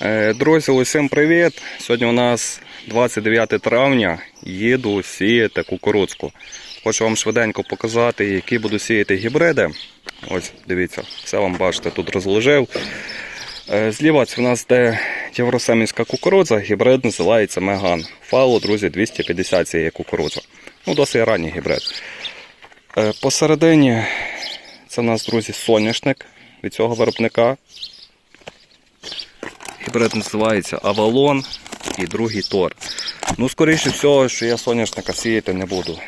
Е, Друзі, усім привіт! Сьогодні у нас 29 травня. Їду сіяти кукурудзку. Хочу вам швиденько показати, які буду сіяти гібриди. Ось, дивіться, все вам бачите, тут розложив. Е, Зліва це у нас де євросемівська кукурудза, гібрид називається Меган. Фало, друзі, 250 цієї кукурудзи. Ну, досить ранній гібрид. Е, Посередині це у нас, друзі, соняшник від цього виробника. Гібрид називається Авалон і другий Тор. Ну, скоріше всього, що я соняшника сіяти не буду.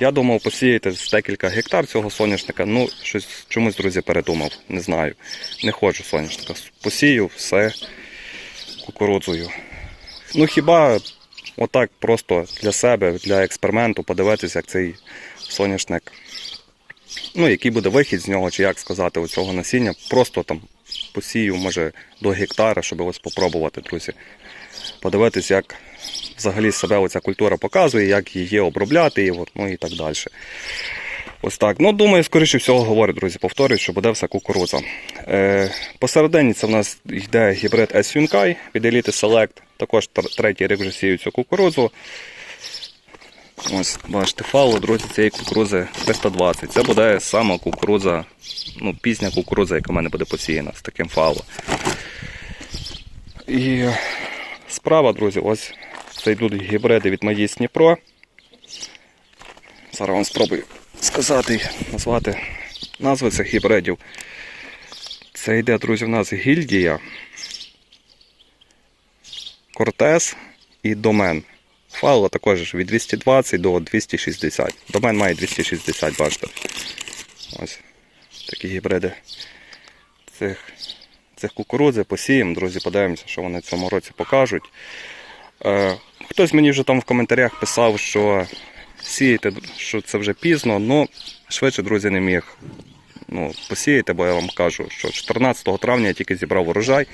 Я думав посіяти з декілька гектар цього соняшника. Ну, щось чомусь, друзі, передумав. Не знаю. Не хочу соняшника. Посію все кукурудзою. Ну хіба отак просто для себе, для експерименту подивитися, як цей соняшник. Ну, який буде вихід з нього, чи як сказати, у цього насіння. Просто там посію, може, до гектара, щоб ось попробувати, друзі. Подивитись, як взагалі себе оця культура показує, як її обробляти, і, ну і так далі. Ось так. Ну, думаю, скоріше всього говорю, друзі, повторюю, що буде все кукурудза. Е, посередині це в нас йде гібрид S Юнкай від Elite Select. Також третій рік вже сію цю кукурудзу. Ось, бачите, фало, друзі, цієї кукурудзи 320. Це буде сама кукурудза, ну, пізня кукурудза, яка в мене буде посіяна з таким фало. І справа, друзі, ось це йдуть гібриди від Маїс Дніпро. Зараз вам спробую сказати, назвати назви цих гібридів. Це йде, друзі, в нас гільдія, Кортес і Домен. Фало також від 220 до 260. Домен має 260, бачите. Ось такі гібриди цих, цих кукурудзи посіємо, друзі, подивимося, що вони в цьому році покажуть. Е, хтось мені вже там в коментарях писав, що сіяти, що це вже пізно, ну швидше, друзі, не міг ну, посіяти, бо я вам кажу, що 14 травня я тільки зібрав урожай,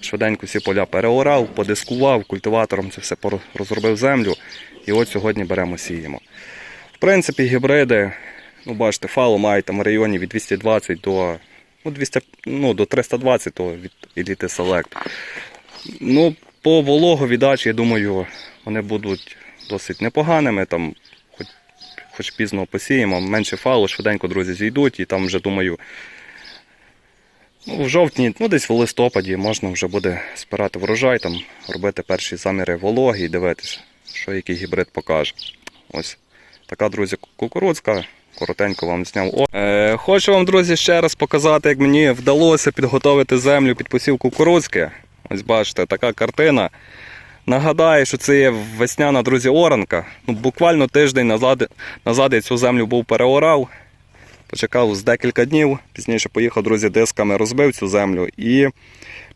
швиденько всі поля переорав, подискував, культиватором це все розробив землю. І от сьогодні беремо сіємо. В принципі, гібриди, ну бачите, фало мають там в районі від 220 до, ну, 200, ну, до 320 то від Elite Select. Ну, по вологовіддачі, я думаю, вони будуть досить непоганими. Там, хоч, пізно посіємо, менше фалу, швиденько друзі зійдуть, і там вже думаю. Ну, в жовтні, ну десь в листопаді можна вже буде збирати врожай, там, робити перші заміри вологи і дивитися, що який гібрид покаже. Ось така, друзі, кукурудзка. Коротенько вам зняв. Е, хочу вам, друзі, ще раз показати, як мені вдалося підготовити землю під посів кукурудзки. Ось бачите, така картина. Нагадаю, що це є весняна, друзі, оранка. Ну, буквально тиждень назад, назад я цю землю був переорав. Почекав з декілька днів. Пізніше поїхав, друзі, дисками розбив цю землю. І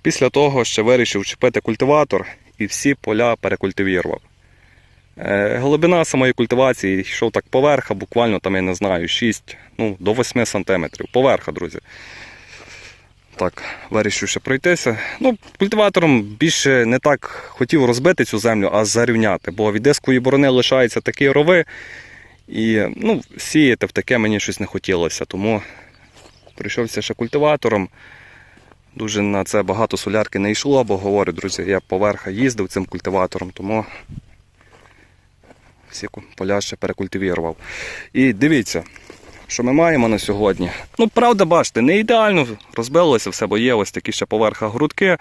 після того ще вирішив чіпити культиватор і всі поля перекультивірував. Е, Глибина самої культивації йшов так поверха, буквально там, я не знаю, 6 ну, до 8 см. Поверха, друзі. Так, вирішив ще пройтися. Ну, культиватором більше не так хотів розбити цю землю, а зарівняти, бо від дискової борони лишаються такі рови. І ну, сіяти в таке мені щось не хотілося, тому прийшовся ще культиватором. Дуже на це багато солярки не йшло, бо говорю, друзі, я поверха їздив цим культиватором, тому всі поля ще перекультивірував. І дивіться, що ми маємо на сьогодні. Ну, правда, бачите, не ідеально розбилося все, бо є ось такі ще поверха грудки.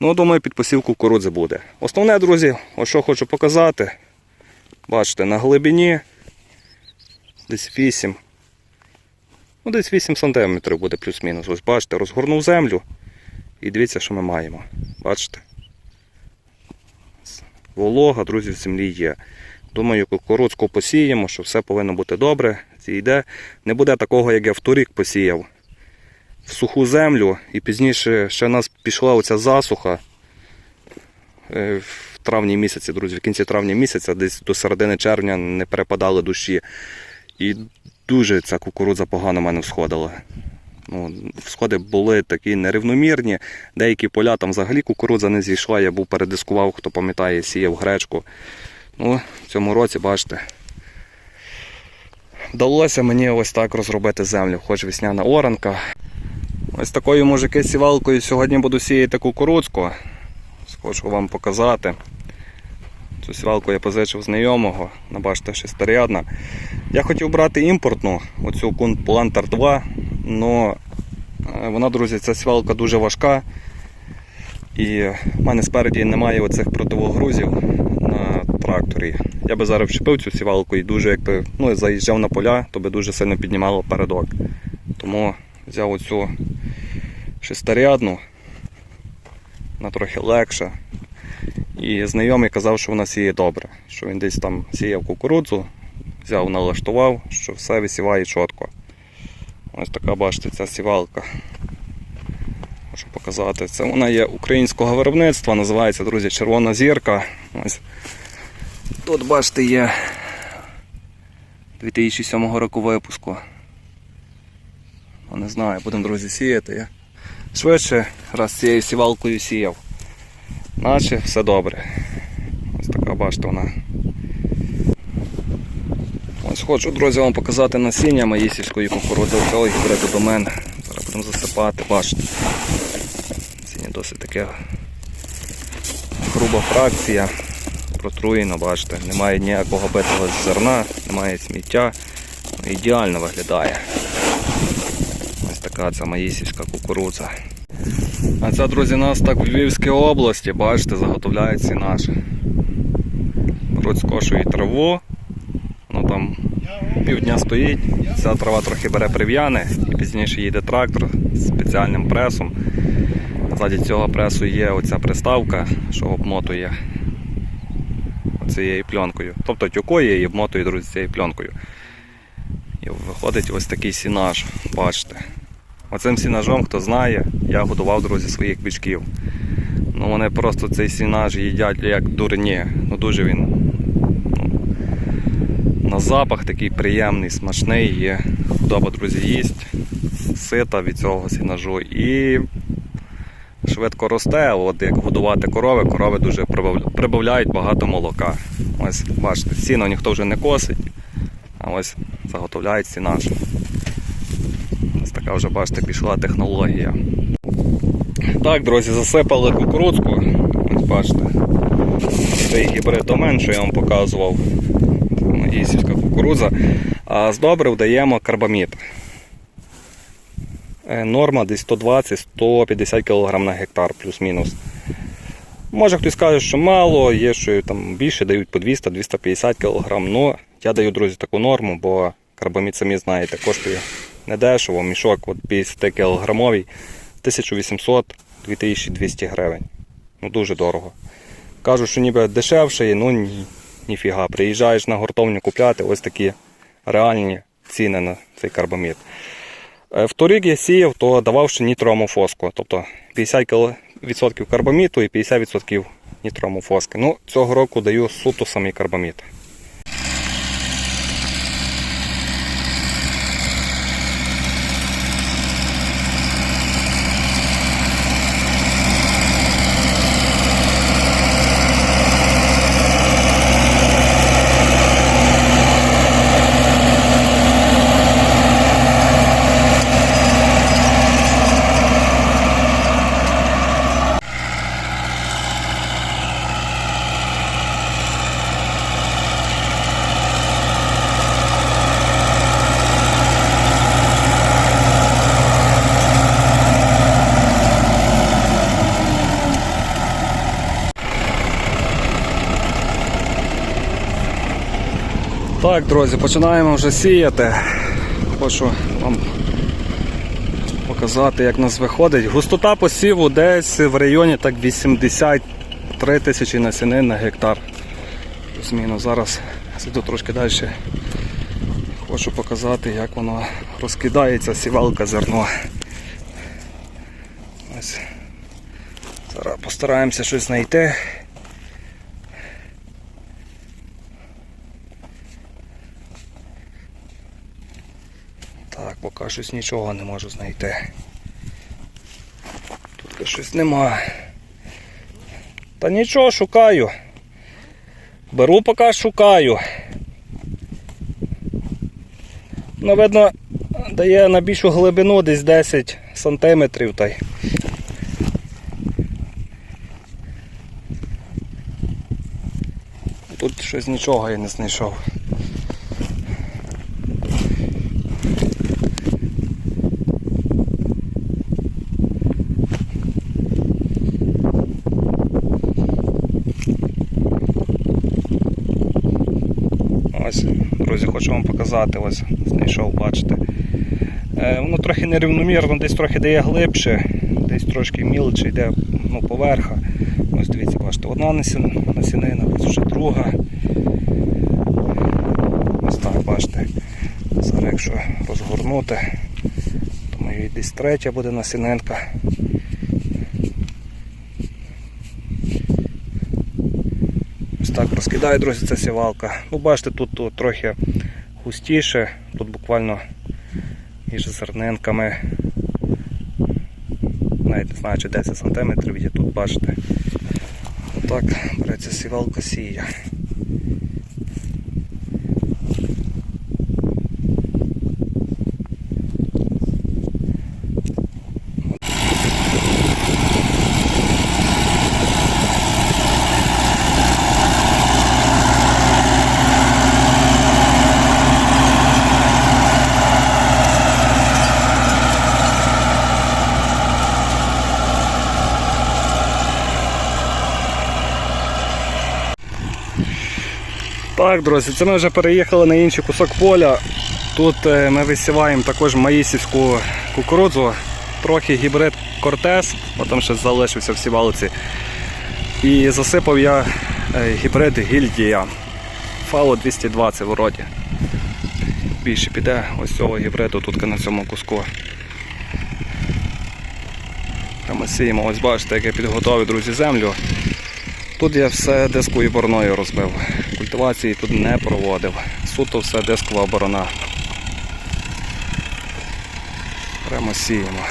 Ну, думаю, під посів кукурудзи буде. Основне, друзі, ось що хочу показати. Бачите, на глибині десь 8. Ну, десь 8 см буде плюс-мінус. Ось бачите, розгорнув землю. І дивіться, що ми маємо. Бачите? Волога, друзі, в землі є. Думаю, кукурудзку посіємо, що все повинно бути добре. Зійде. Не буде такого, як я в торік посіяв. В суху землю. І пізніше ще в нас пішла оця засуха. Е, В травні місяці, друзі, в кінці травня місяця, десь до середини червня не перепадали душі. І дуже ця кукурудза погано в мене всходила. Ну, всходи були такі нерівномірні. Деякі поля там взагалі кукурудза не зійшла. Я був передискував, хто пам'ятає, сіяв гречку. Ну, в цьому році, бачите, вдалося мені ось так розробити землю, хоч весняна оранка. Ось такою мужики сівалкою сьогодні буду сіяти кукурудзку. хочу вам показати. Цю сівалку я позичив знайомого, на бачите, шестирядна. Я хотів брати імпортну, оцю Kun Planter 2, але вона, друзі, ця сівалка дуже важка. І в мене спереді немає оцих противогрузів тракторі. Я би зараз вчепив цю сівалку і дуже якби ну, заїжджав на поля, то би дуже сильно піднімало передок. Тому взяв оцю шестирядну, вона трохи легша. І знайомий казав, що вона сіє добре, що він десь там сіяв кукурудзу, взяв, налаштував, що все висіває чітко. Ось така, бачите, ця сівалка. Можу показати. Це вона є українського виробництва, називається, друзі, Червона зірка. Ось. Тут, бачите, є 2007 року випуску. Ну, не знаю, будемо, друзі, сіяти. Я швидше раз цією сівалкою сіяв. Наче все добре. Ось така, бачите, вона. Ось хочу, друзі, вам показати насіння маїсівської кукурудзи. Взяли гібриду до мене. Зараз будемо засипати, бачите. Насіння досить таке груба фракція. Протруєно, бачите, немає ніякого битого зерна, немає сміття. Ну, Ідеально виглядає. Ось така ця маїсівська кукурудза. А це, друзі, нас так в Львівській області, бачите, заготовляють ці наші. Беруть скошують траву, воно там півдня стоїть, ця трава трохи бере прив'яне і пізніше їде трактор з спеціальним пресом. Ззаді цього пресу є оця приставка, що обмотує цією пленкою. Тобто тюкує і обмотує, друзі, цією пленкою. І виходить ось такий сінаж, бачите. Оцим сінажом, хто знає, я годував, друзі, своїх бичків. Ну вони просто цей сінаж їдять як дурні. Ну дуже він ну, на запах такий приємний, смачний. Є худоба, друзі, їсть, сита від цього сінажу і швидко росте. От як годувати корови, корови дуже прибавляють багато молока. Ось бачите, сіно ніхто вже не косить, а ось заготовляють сінаж. Ось така вже, бачите, пішла технологія. Так, друзі, засипали кукурудзку. Ось бачите. Цей гібрид домен, що я вам показував. Ісівська кукурудза. А з добрив даємо карбамід. Е, Норма десь 120-150 кг на гектар, плюс-мінус. Може хтось каже, що мало, є, що там більше дають по 200-250 кг. Ну, я даю, друзі, таку норму, бо карбамід, самі знаєте, коштує недешево. Мішок от 50 кілограмовий 1800-2200 гривень. Ну дуже дорого. Кажуть, що ніби дешевше, ну ні, ніфіга. Приїжджаєш на гуртовню купляти ось такі реальні ціни на цей карбамід. Е, Вторік я сіяв, то давав ще нітроамофоску, тобто 50% карбаміту і 50% нітроамофоски. Ну, цього року даю суто самий карбамід. Так, друзі, починаємо вже сіяти. Хочу вам показати, як у нас виходить. Густота посіву десь в районі так 83 тисячі насінин на гектар. Плюс-мінус. Зараз сиду трошки далі. Хочу показати, як воно розкидається, сівалка зерно. Ось. Зараз постараємося щось знайти. Так, поки щось нічого не можу знайти. Тут щось нема. Та нічого шукаю. Беру поки шукаю. Ну, видно, дає на більшу глибину десь 10 сантиметрів та й. тут щось нічого я не знайшов. Ось, друзі, хочу вам показати, ось знайшов, бачите. Е, воно трохи нерівномірно, десь трохи дає глибше, десь трошки мілче йде ну, поверха. Ось дивіться, бачите, одна насінина, ось вже друга. Ось так, бачите. Зараз якщо розгорнути, то мої десь третя буде насінинка. Ось так розкидаю, друзі, ця сівалка. Ну, бачите, тут, тут трохи густіше, тут буквально між зернинками. Навіть не знаю, чи 10 см тут, бачите. Отак береться сівалка сіє. Так, друзі, це ми вже переїхали на інший кусок поля. Тут е, ми висіваємо також маїсівську кукурудзу, трохи гібрид Кортес, бо там ще залишився в сівалці. І засипав я е, гібрид Гільдія. Фало 220 вроді. Більше піде ось цього гібриду тут на цьому куску. Ми сіємо, ось бачите, як я підготовив, друзі, землю. Тут я все дисковою бороною розбив. Культивації тут не проводив. Суто все дискова борона. Прямо сіємо.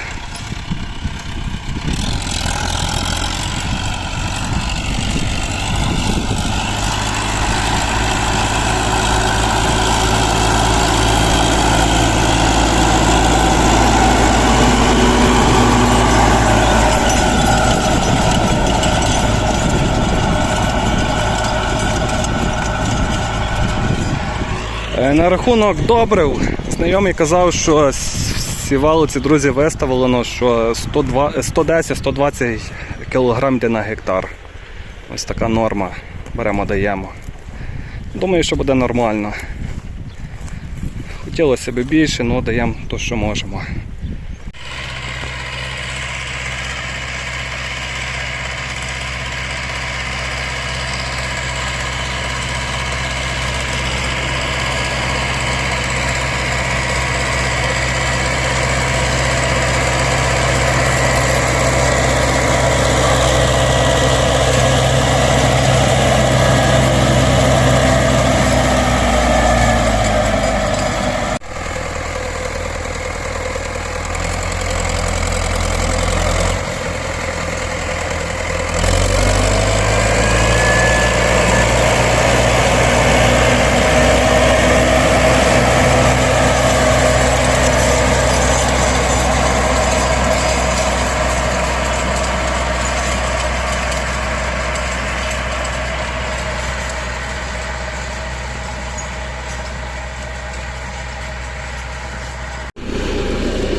На рахунок добрив, знайомий казав, що сівалоці, друзі, виставлено, що 110-120 кг на гектар. Ось така норма. Беремо, даємо. Думаю, що буде нормально. Хотілося б більше, але даємо те, що можемо.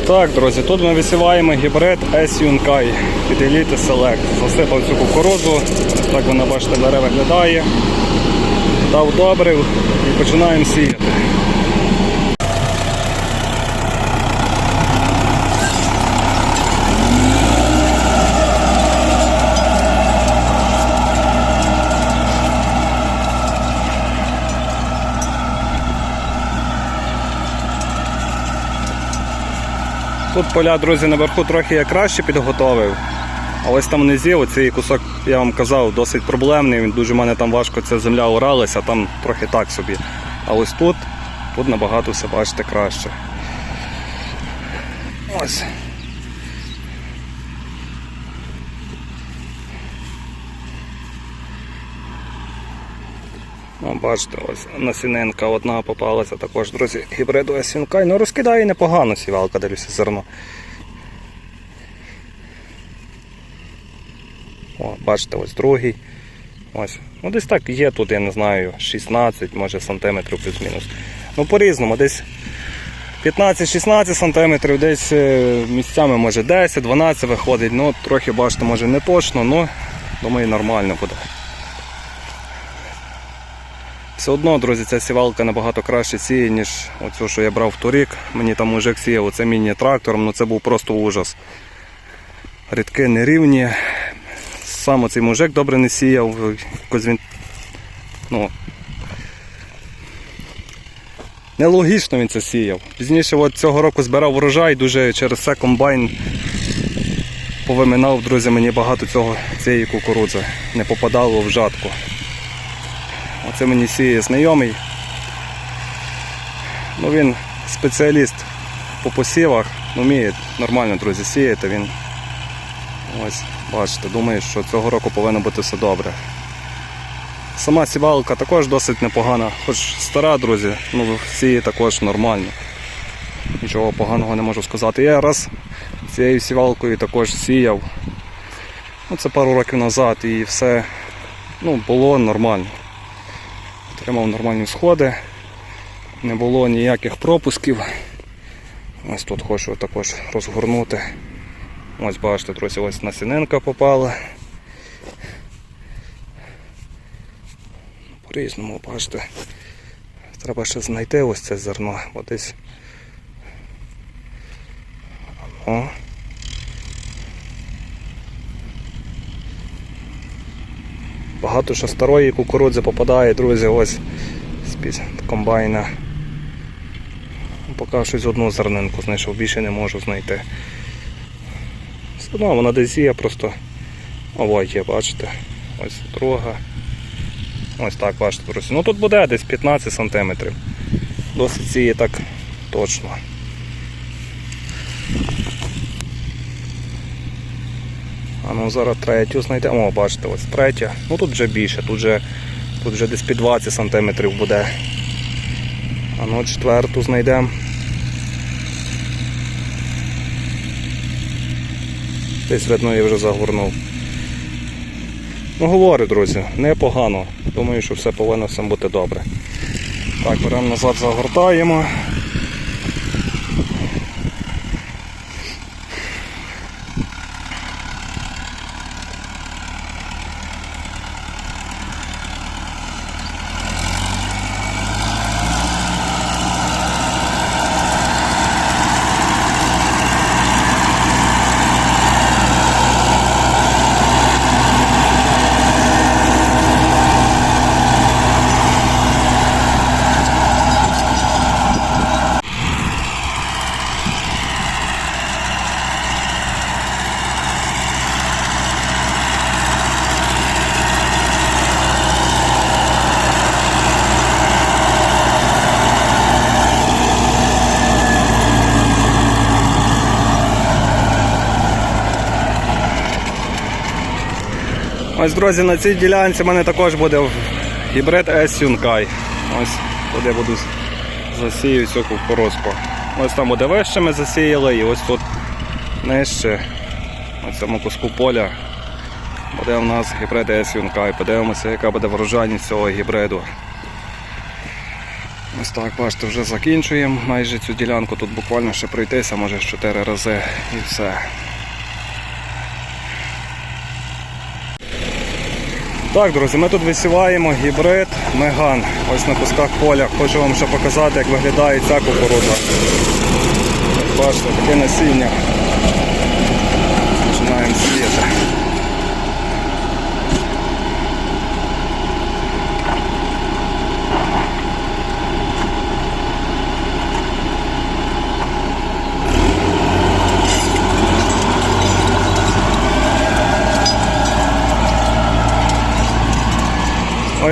Так, друзі, тут ми висіваємо гібрид S Yunkai від Elite Select. Засипав цю кукурузу, так вона, бачите, бере виглядає. Дав добрив і починаємо сіяти. Тут поля, друзі, наверху трохи я краще підготовив. А ось там внизі, оцей кусок, я вам казав, досить проблемний. Він дуже в мене там важко ця земля уралася, там трохи так собі. А ось тут, тут набагато все бачите краще. Ось. Бачите, ось насінинка одна попалася також, друзі, гібриду Сінкай. Ну розкидає непогано сівалка, дивлюся зерно. О, бачите, ось другий. Ось. Ну десь так є тут, я не знаю, 16, може сантиметрів плюс-мінус. Ну по-різному, десь 15-16 сантиметрів, десь е, місцями може 10-12 виходить. Ну, трохи бачите, може не точно, але думаю нормально буде. Все одно, друзі, ця сівалка набагато краще сіє, ніж оцю, що я брав торік. Мені там мужик сіяв оце міні-трактором, ну це був просто ужас. Рідки нерівні. Сам оцей мужик добре не сіяв. Якось він. Ну, нелогічно він це сіяв. Пізніше от цього року збирав урожай, дуже через це комбайн повиминав, друзі, мені багато цього, цієї кукурудзи. Не попадало в жатку. Оце мені сіє знайомий. Ну він спеціаліст по посівах, вміє нормально, друзі, сіяти. Він ось, бачите, думаю, що цього року повинно бути все добре. Сама сівалка також досить непогана, хоч стара, друзі, ну сіє також нормально. Нічого поганого не можу сказати. Я раз цією сівалкою також сіяв. Ну, це пару років назад і все ну, було нормально. Отримав нормальні сходи, не було ніяких пропусків. Ось тут хочу також розгорнути. Ось бачите, друзі, ось насінинка попала. По-різному, бачите. Треба ще знайти ось це зерно, бо десь. Багато що старої кукурудзи попадає, друзі, ось з-під комбайна. Поки щось одну зернинку знайшов, більше не можу знайти. Все одно вона десь є, просто ой є, бачите. Ось друга. Ось так, бачите, друзі. Ну тут буде десь 15 см. Досить сіє так точно. А ну зараз третю знайдемо. О, бачите, ось третя. Ну тут вже більше, тут вже, тут вже десь під 20 см буде. А ну четверту знайдемо. Десь видно, я вже загорнув. Ну, говорю, друзі, непогано. Думаю, що все повинно всім бути добре. Так, беремо назад, загортаємо. Ось, друзі, на цій ділянці в мене також буде гібрид S Юнкай. Ось туди буду засію цю кукурузку. Ось там буде вище ми засіяли і ось тут нижче, на цьому куску поля, буде у нас гібрид S Юнкай. Подивимося, яка буде врожайність цього гібриду. Ось так, бачите, вже закінчуємо майже цю ділянку. Тут буквально ще пройтися, може 4 рази і все. Так, друзі, ми тут висіваємо гібрид Меган. Ось на кусках поля. Хочу вам ще показати, як виглядає ця кукурудза. Бачите, таке насіння. Починаємо сіяти.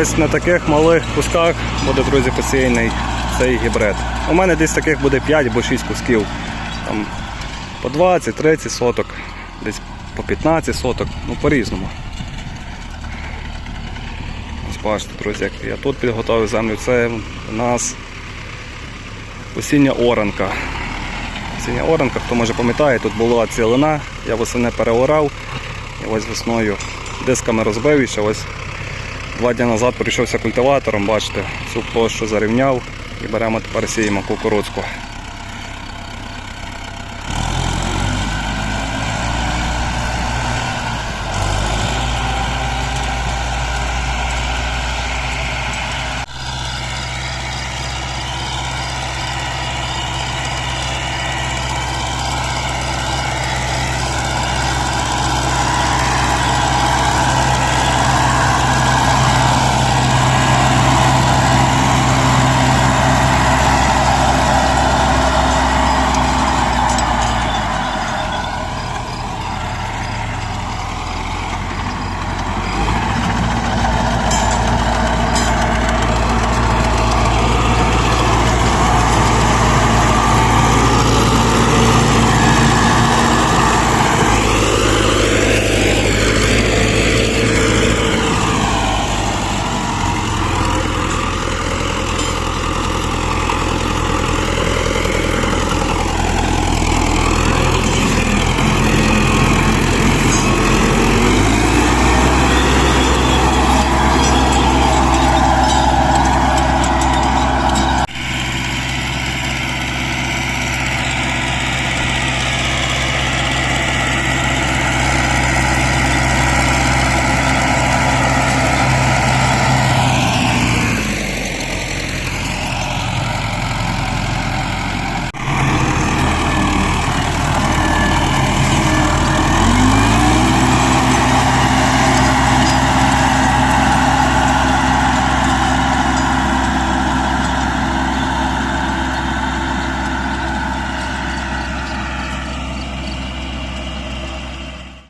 Ось на таких малих кусках буде, друзі, посіяний цей гібрид. У мене десь таких буде 5 або 6 кусків. Там по 20-30 соток, десь по 15 соток, ну по-різному. Ось бачите, друзі, як я тут підготовив землю, це у нас осіння оранка. Осіння оранка, хто може пам'ятає, тут була цілина, я восени переорав і ось весною дисками розбив і ще ось Два дні назад прийшовся культиватором, бачите, цю площу зарівняв і беремо тепер сіємо кукурудзку.